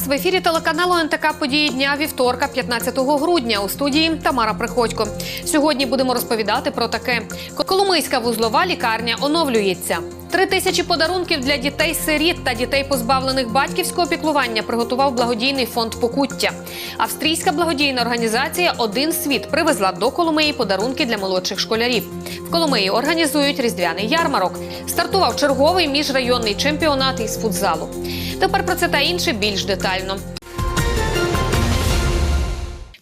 Вас в ефірі телеканалу НТК Події дня вівторка, 15 грудня. У студії Тамара Приходько. Сьогодні будемо розповідати про таке: Коломийська вузлова лікарня оновлюється. Три тисячі подарунків для дітей-сиріт та дітей, позбавлених батьківського піклування, приготував благодійний фонд Покуття. Австрійська благодійна організація Один світ привезла до Коломиї подарунки для молодших школярів. В Коломиї організують різдвяний ярмарок. Стартував черговий міжрайонний чемпіонат із футзалу. Тепер про це та інше більш детально.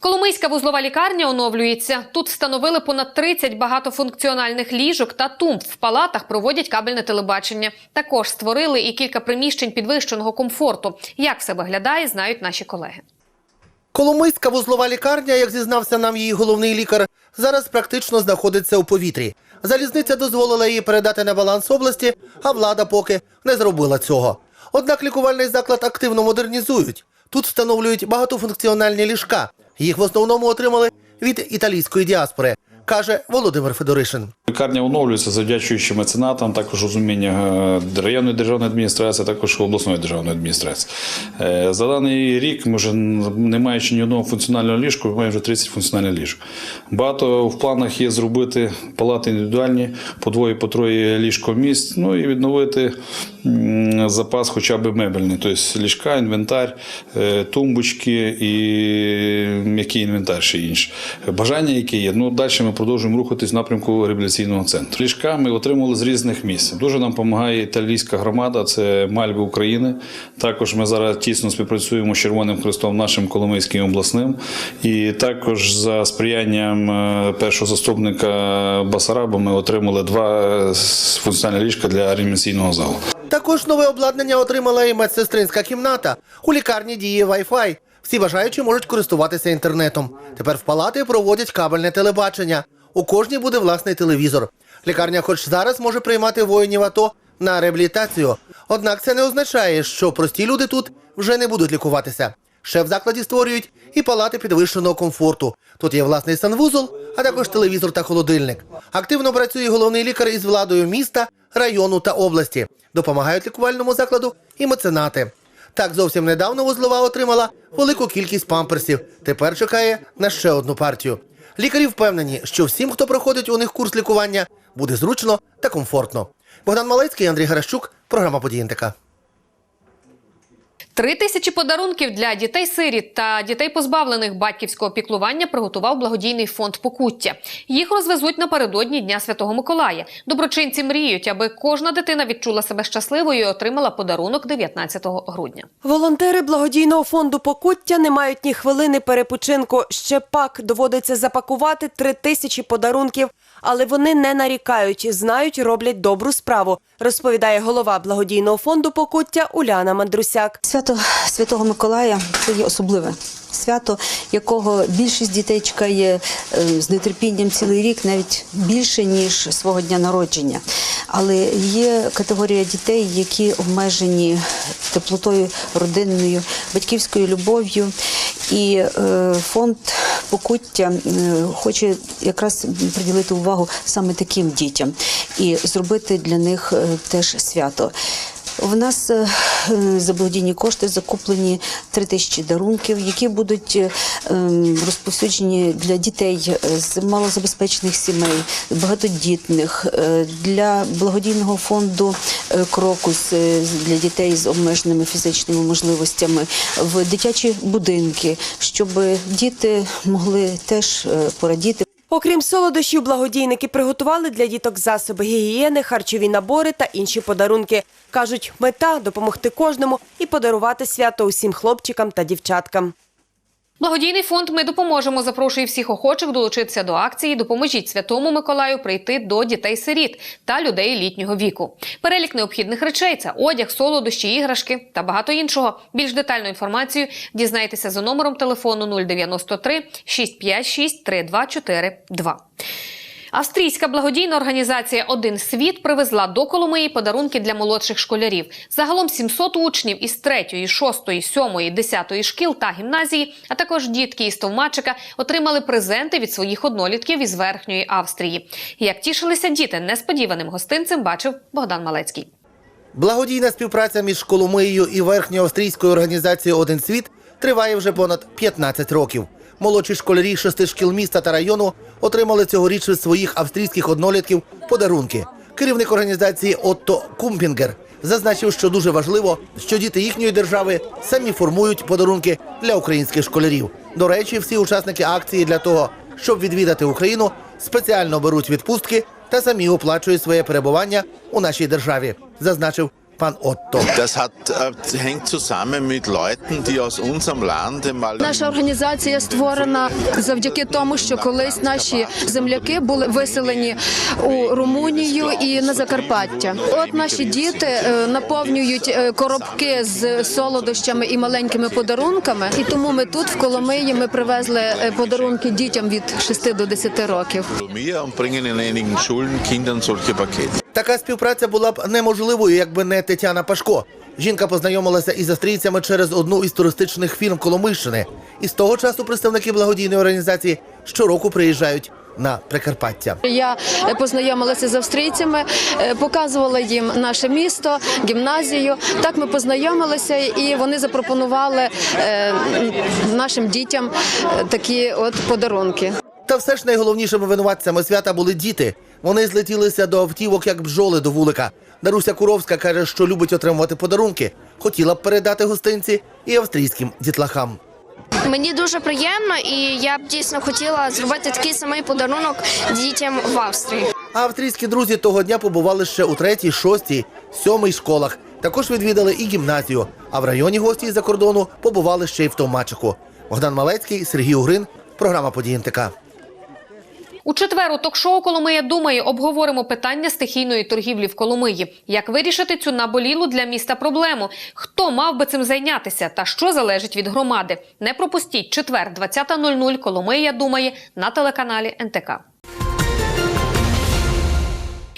Коломийська вузлова лікарня оновлюється. Тут встановили понад 30 багатофункціональних ліжок та тумб. В палатах проводять кабельне телебачення. Також створили і кілька приміщень підвищеного комфорту. Як все виглядає, знають наші колеги. Коломийська вузлова лікарня, як зізнався нам її головний лікар, зараз практично знаходиться у повітрі. Залізниця дозволила її передати на баланс області, а влада поки не зробила цього. Однак лікувальний заклад активно модернізують. Тут встановлюють багатофункціональні ліжка. Їх в основному отримали від італійської діаспори, каже Володимир Федоришин. Лікарня оновлюється завдячуючи меценатам, також розуміння е, районної державної адміністрації, також обласної державної адміністрації. Е, За даний рік ми вже не маючи ні одного функціонального ліжку, ми маємо вже 30 функціональних ліжок. Багато в планах є зробити палати індивідуальні, по двоє, по троє ліжко місць, ну і відновити запас хоча б мебельний, тобто ліжка, інвентар, е, тумбочки і м'який інвентар ще інше. Бажання, які є. Ну, далі ми продовжуємо рухатись в напрямку реабілітаційного центру. Ліжка ми отримали з різних місць. Дуже нам допомагає італійська громада, це Мальви України. Також ми зараз тісно співпрацюємо з Червоним Христом, нашим Коломийським обласним. І також за сприянням е, першого заступника Басараба ми отримали два е, функціональні ліжка для реанімаційного залу. Також нове обладнання отримала і медсестринська кімната. У лікарні діє Wi-Fi. Всі бажаючі можуть користуватися інтернетом. Тепер в палати проводять кабельне телебачення. У кожній буде власний телевізор. Лікарня, хоч зараз може приймати воїнів АТО на реабілітацію. Однак це не означає, що прості люди тут вже не будуть лікуватися. Ще в закладі створюють і палати підвищеного комфорту. Тут є власний санвузол, а також телевізор та холодильник. Активно працює головний лікар із владою міста, району та області. Допомагають лікувальному закладу і меценати. Так зовсім недавно вузлова отримала велику кількість памперсів. Тепер чекає на ще одну партію. Лікарі впевнені, що всім, хто проходить у них курс лікування, буде зручно та комфортно. Богдан Малецький, Андрій Гаращук, програма «Події НТК». Три тисячі подарунків для дітей-сиріт та дітей, позбавлених батьківського піклування, приготував благодійний фонд Покуття. Їх розвезуть напередодні Дня Святого Миколая. Доброчинці мріють, аби кожна дитина відчула себе щасливою і отримала подарунок 19 грудня. Волонтери благодійного фонду Покуття не мають ні хвилини перепочинку. Ще пак доводиться запакувати три тисячі подарунків, але вони не нарікають, знають, роблять добру справу, розповідає голова благодійного фонду Покуття Уляна Мандрусяк. Свято Святого Миколая це є особливе свято, якого більшість дітей чекає е, з нетерпінням цілий рік, навіть більше ніж свого дня народження. Але є категорія дітей, які обмежені теплотою родинною, батьківською любов'ю. І е, фонд покуття е, хоче якраз приділити увагу саме таким дітям і зробити для них е, теж свято. В нас е, е, за благодійні кошти закуплені три тисячі дарунків, які будуть е, ем, розповсюджені для дітей з малозабезпечених сімей, багатодітних, для благодійного фонду Крокус для дітей з обмеженими фізичними можливостями в дитячі будинки, щоб діти могли теж порадіти. Окрім солодощів, благодійники приготували для діток засоби гігієни, харчові набори та інші подарунки. Кажуть, мета допомогти кожному і подарувати свято усім хлопчикам та дівчаткам. Благодійний фонд Ми допоможемо запрошує всіх охочих долучитися до акції. Допоможіть Святому Миколаю прийти до дітей-сиріт та людей літнього віку. Перелік необхідних речей це одяг, солодощі, іграшки та багато іншого. Більш детальну інформацію дізнайтеся за номером телефону 093 656 3242. Австрійська благодійна організація Один світ привезла до Коломиї подарунки для молодших школярів. Загалом 700 учнів із 3, 6, 7, 10 шкіл та гімназії, а також дітки із Товмачика отримали презенти від своїх однолітків із верхньої Австрії. Як тішилися діти несподіваним гостинцем, бачив Богдан Малецький. Благодійна співпраця між Коломиєю і верхньоавстрійською організацією Один світ триває вже понад 15 років. Молодші школярі шести шкіл міста та району отримали цьогоріч від своїх австрійських однолітків подарунки. Керівник організації Отто Кумпінгер зазначив, що дуже важливо, що діти їхньої держави самі формують подарунки для українських школярів. До речі, всі учасники акції для того, щоб відвідати Україну, спеціально беруть відпустки та самі оплачують своє перебування у нашій державі, зазначив пан Отто. Das hat, äh, hängt zusammen mit Leuten, die aus unserem Land einmal Наша організація створена завдяки тому, що колись наші земляки були виселені у Румунію і на Закарпаття. От наші діти е, наповнюють е, коробки з солодощами і маленькими подарунками. І тому ми тут, в Коломиї, ми привезли е, подарунки дітям від 6 до 10 років. und bringen in einigen Schulen Kindern solche Pakete. Така співпраця була б неможливою, якби не Тетяна Пашко. Жінка познайомилася із австрійцями через одну із туристичних фірм Коломийщини. І з того часу представники благодійної організації щороку приїжджають на Прикарпаття. Я познайомилася з австрійцями, е, показувала їм наше місто, гімназію. Так ми познайомилися, і вони запропонували е, нашим дітям е, такі от подарунки. Та все ж найголовнішими винуватцями свята були діти. Вони злетілися до автівок, як бджоли до вулика. Даруся Куровська каже, що любить отримувати подарунки. Хотіла б передати гостинці і австрійським дітлахам. Мені дуже приємно, і я б дійсно хотіла зробити такий самий подарунок дітям в Австрії. А австрійські друзі того дня побували ще у третій, шостій, сьомій школах. Також відвідали і гімназію. А в районі гості із-за кордону побували ще й в Товмачику. Богдан Малецький, Сергій Угрин. Програма «Події НТК». У четвер у ток-шоу Коломия думає обговоримо питання стихійної торгівлі в Коломиї. Як вирішити цю наболілу для міста проблему? Хто мав би цим зайнятися та що залежить від громади? Не пропустіть четвер, 20.00 Коломия думає на телеканалі НТК.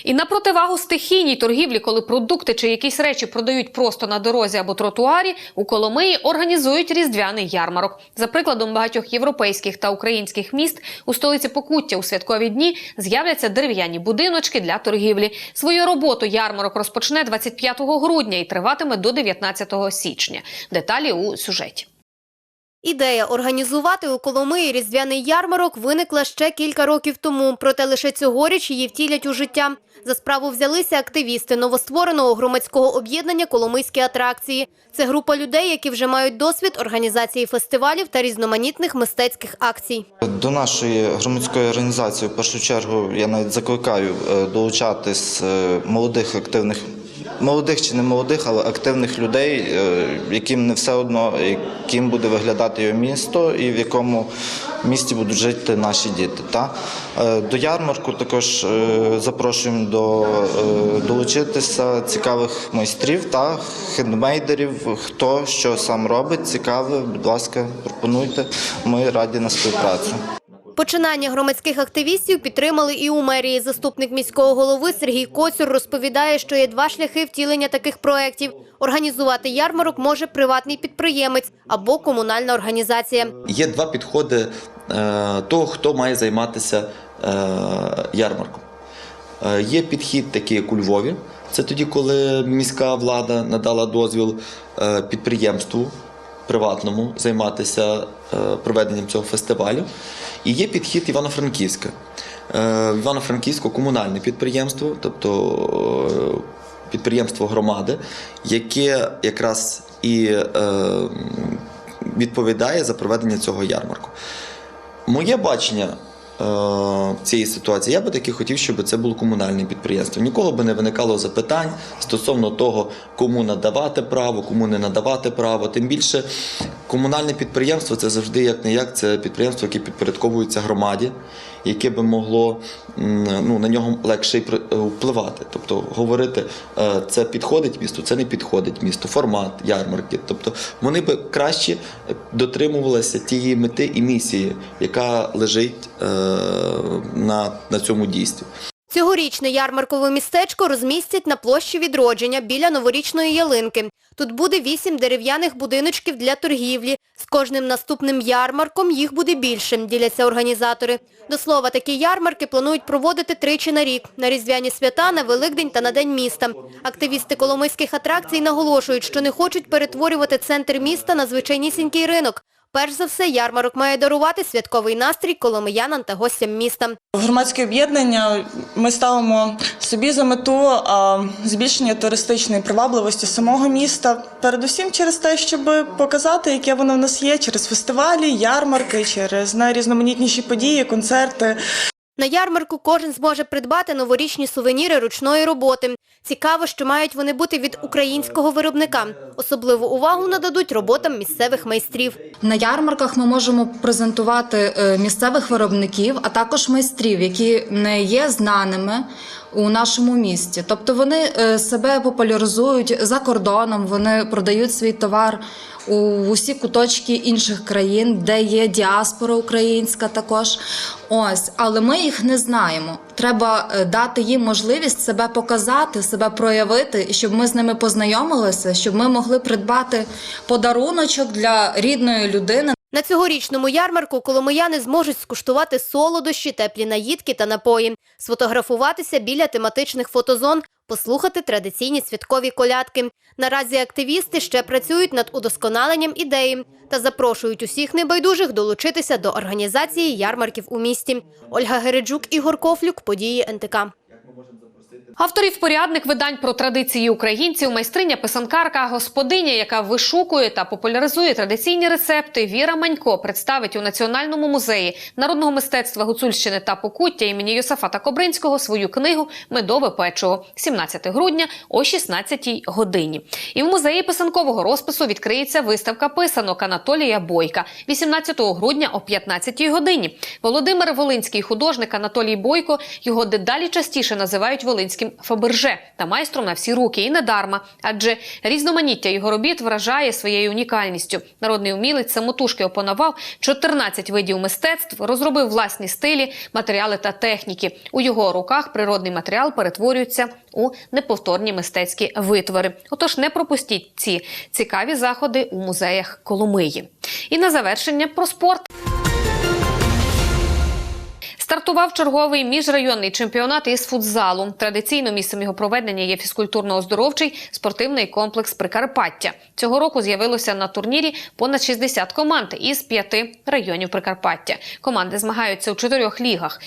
І на противагу стихійній торгівлі, коли продукти чи якісь речі продають просто на дорозі або тротуарі, у Коломиї організують різдвяний ярмарок. За прикладом багатьох європейських та українських міст у столиці Покуття у святкові дні з'являться дерев'яні будиночки для торгівлі. Свою роботу ярмарок розпочне 25 грудня і триватиме до 19 січня. Деталі у сюжеті. Ідея організувати у Коломиї різдвяний ярмарок виникла ще кілька років тому, проте лише цьогоріч її втілять у життя. За справу взялися активісти новоствореного громадського об'єднання «Коломийські атракції». Це група людей, які вже мають досвід організації фестивалів та різноманітних мистецьких акцій. До нашої громадської організації в першу чергу я навіть закликаю е, долучатись е, молодих активних. Молодих чи не молодих, але активних людей, е, яким не все одно, яким буде виглядати його місто і в якому місті будуть жити наші діти. Та? Е, До ярмарку також е, запрошуємо до е, долучитися цікавих майстрів та хендмейдерів. Хто що сам робить, цікаве, будь ласка, пропонуйте. Ми раді на співпрацю. Починання громадських активістів підтримали і у мерії. Заступник міського голови Сергій Коцюр розповідає, що є два шляхи втілення таких проєктів. Організувати ярмарок може приватний підприємець або комунальна організація. Є два підходи е, того, хто має займатися е, ярмарком. Е, Є підхід такий, як у Львові. Це тоді, коли міська влада надала дозвіл підприємству приватному займатися е, проведенням цього фестивалю. І є підхід Івано-Франківська. Е, Івано-Франківську комунальне підприємство, тобто е, підприємство громади, яке якраз і відповідає за проведення цього ярмарку. Моє бачення цієї ситуації, я би таки хотів, щоб це було комунальне підприємство. Нікого би не виникало запитань стосовно того, кому надавати право, кому не надавати право. Тим більше комунальне підприємство це завжди як не як це підприємство, яке підпорядковується громаді, яке би могло ну, на нього легше е, впливати. Тобто говорити, е, це підходить місту, це не підходить місту, формат ярмарки. Тобто вони би краще дотримувалися тієї мети і місії, яка лежить е, на, на цьому дійстві. Цьогорічне ярмаркове містечко розмістять на площі відродження біля новорічної ялинки. Тут буде вісім дерев'яних будиночків для торгівлі. З кожним наступним ярмарком їх буде більше, діляться організатори. До слова, такі ярмарки планують проводити тричі на рік – на Різдвяні свята, на Великдень та на День міста. Активісти коломийських атракцій наголошують, що не хочуть перетворювати центр міста на звичайнісінький ринок. Перш за все, ярмарок має дарувати святковий настрій коломиянам та гостям міста. Громадське об'єднання ми ставимо собі за мету збільшення туристичної привабливості самого міста. Передусім через те, щоб показати, яке воно в нас є, через фестивалі, ярмарки, через найрізноманітніші події, концерти. На ярмарку кожен зможе придбати новорічні сувеніри ручної роботи. Цікаво, що мають вони бути від українського виробника. Особливу увагу нададуть роботам місцевих майстрів. На ярмарках ми можемо презентувати е, місцевих виробників, а також майстрів, які не є знаними у нашому місті. Тобто вони е, себе популяризують за кордоном, вони продають свій товар у усі куточки інших країн, де є діаспора українська також. Ось, але ми їх не знаємо. Треба е, дати їм можливість себе показати, себе проявити, щоб ми з ними познайомилися, щоб ми могли придбати подаруночок для рідної людини. На цьогорічному ярмарку коломияни зможуть скуштувати солодощі, теплі наїдки та напої, сфотографуватися біля тематичних фотозон, послухати традиційні святкові колядки. Наразі активісти ще працюють над удосконаленням ідеї та запрошують усіх небайдужих долучитися до організації ярмарків у місті. Ольга Гереджук, Ігор Кофлюк, події НТК. Авторів порядник видань про традиції українців, майстриня писанкарка, господиня, яка вишукує та популяризує традиційні рецепти. Віра Манько представить у Національному музеї народного мистецтва Гуцульщини та Покуття імені Йосафата Кобринського свою книгу Медове печиво 17 грудня о 16 годині. І в музеї писанкового розпису відкриється виставка писанок Анатолія Бойка 18 грудня о 15 годині. Володимир Волинський художник Анатолій Бойко його дедалі частіше називають Волинським Фаберже та майстром на всі руки. І не дарма, адже різноманіття його робіт вражає своєю унікальністю. Народний умілець самотужки опанував 14 видів мистецтв, розробив власні стилі, матеріали та техніки. У його руках природний матеріал перетворюється у неповторні мистецькі витвори. Отож, не пропустіть ці цікаві заходи у музеях Коломиї. І на завершення про спорт. Стартував черговий міжрайонний чемпіонат із футзалу. Традиційно місцем його проведення є фізкультурно-оздоровчий спортивний комплекс Прикарпаття. Цього року з'явилося на турнірі понад 60 команд із п'яти районів Прикарпаття. Команди змагаються у чотирьох лігах.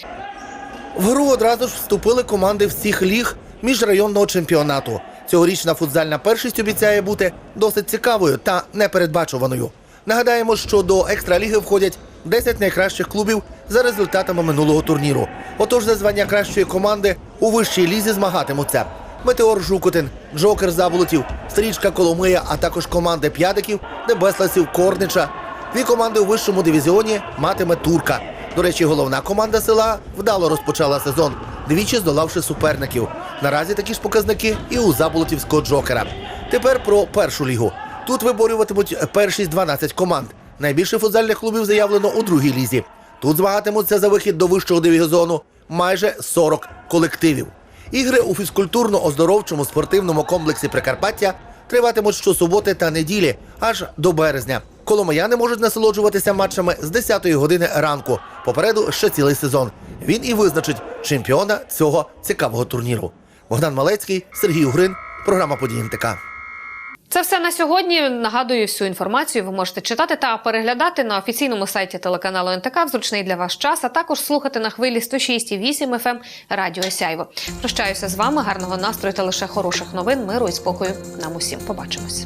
В гру одразу ж вступили команди всіх ліг міжрайонного чемпіонату. Цьогорічна футзальна першість обіцяє бути досить цікавою та непередбачуваною. Нагадаємо, що до екстраліги входять 10 найкращих клубів за результатами минулого турніру. Отож, за звання кращої команди у вищій лізі змагатимуться Метеор Жукотин, Джокер Заболотів, Стрічка Коломия, а також команди П'ядиків, Дебесласів, Корнича. Дві команди у вищому дивізіоні матиме Турка. До речі, головна команда села вдало розпочала сезон, двічі здолавши суперників. Наразі такі ж показники і у Заболотівського Джокера. Тепер про першу лігу. Тут виборюватимуть першість 12 команд. Найбільше футзальних клубів заявлено у другій лізі. Тут змагатимуться за вихід до вищого дивізіону майже 40 колективів. Ігри у фізкультурно-оздоровчому спортивному комплексі Прикарпаття триватимуть щосуботи та неділі аж до березня. Коломияни можуть насолоджуватися матчами з 10-ї години ранку. Попереду ще цілий сезон. Він і визначить чемпіона цього цікавого турніру. Богдан Малецький, Сергій Угрин, програма «Події НТК». Це все на сьогодні. Нагадую, всю інформацію ви можете читати та переглядати на офіційному сайті телеканалу НТК в зручний для вас час, а також слухати на хвилі 106,8 FM ем Радіо Сяйво. Прощаюся з вами. Гарного настрою та лише хороших новин, миру і спокою. Нам усім побачимось.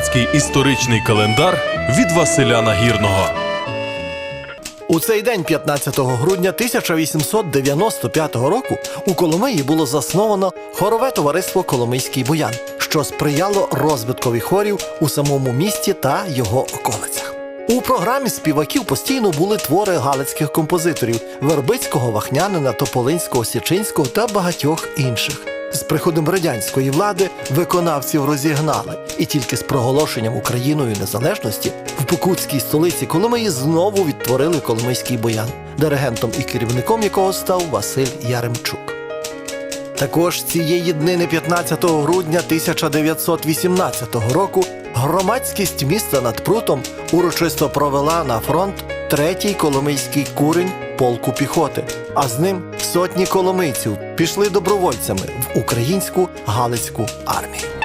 Закарпатський історичний календар від Василя Нагірного. У цей день, 15 грудня 1895 року, у Коломиї було засновано хорове товариство Коломийський буян, що сприяло розвиткові хорів у самому місті та його околицях. У програмі співаків постійно були твори галицьких композиторів Вербицького, Вахнянина, Тополинського, Січинського та багатьох інших. З приходом радянської влади виконавців розігнали, і тільки з проголошенням Україною незалежності в Покутській столиці Коломиї знову відтворили Коломийський боян, диригентом і керівником якого став Василь Яремчук. Також цієї днини 15 грудня 1918 року громадськість міста над Прутом урочисто провела на фронт третій коломийський курень полку піхоти, а з ним сотні коломийців пішли добровольцями в українську Галицьку армію.